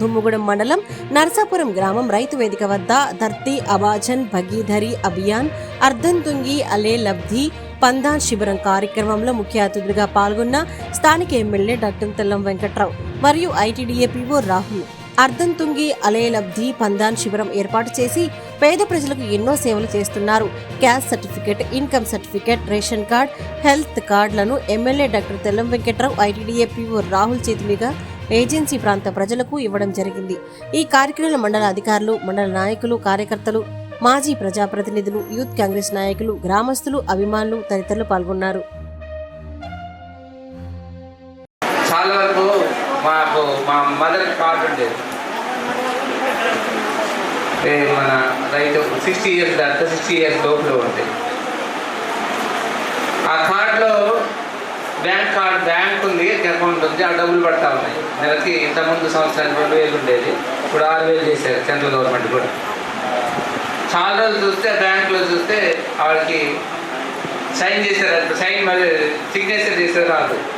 దుమ్ముగూడెం మండలం నరసాపురం గ్రామం రైతు వేదిక వద్ద ధర్తి అబాజన్ భగీధరి అభియాన్ అర్ధంతుంగి అలే లబ్ధి పందాన్ శిబిరం కార్యక్రమంలో ముఖ్య అతిథులుగా పాల్గొన్న స్థానిక ఎమ్మెల్యే డాక్టర్ తెల్లం వెంకట్రావు మరియు ఐటీడీఏ పీఓ రాహుల్. అర్ధంతుంగి అలే లబ్ధి పందాన్ శిబిరం ఏర్పాటు చేసి పేద ప్రజలకు ఎన్నో సేవలు చేస్తున్నారు. Caste certificate income certificate ration card health కార్డులను MLA doctor Tellam Venkatrao ITDA PO Rahul చేతులుగా agency ప్రాంత ప్రజలకు ఇవ్వడం జరిగింది. ఈ కార్యక్రమంలో మండల అధికారులు మండల నాయకులు కార్యకర్తలు మాజీ ప్రజాప్రతినిధులు యూత్ కాంగ్రెస్ నాయకులు గ్రామస్తులు అభిమానులు తదితరులు పాల్గొన్నారు. చాలా వరకు మాకు మా మదర్ ఉండేది మన రైతు సిక్స్టీ ఇయర్స్ సిక్స్టీ ఇయర్స్ లోపల ఆ కార్డులో బ్యాంక్ కార్డ్ బ్యాంక్ ఉంది అకౌంట్ ఉంది ఆ డబ్బులు పడతా ఉన్నాయి. నెలకి ఇంతకుముందు సంవత్సరానికి రెండు వేలు ఉండేది ఇప్పుడు ఆరు వేలు చేశారు సెంట్రల్ గవర్నమెంట్ కూడా. చాలా రోజులు చూస్తే బ్యాంకులో చూస్తే వాళ్ళకి సైన్ చేశారు సైన్ మరి సిగ్నేచర్ చేశారు రాదు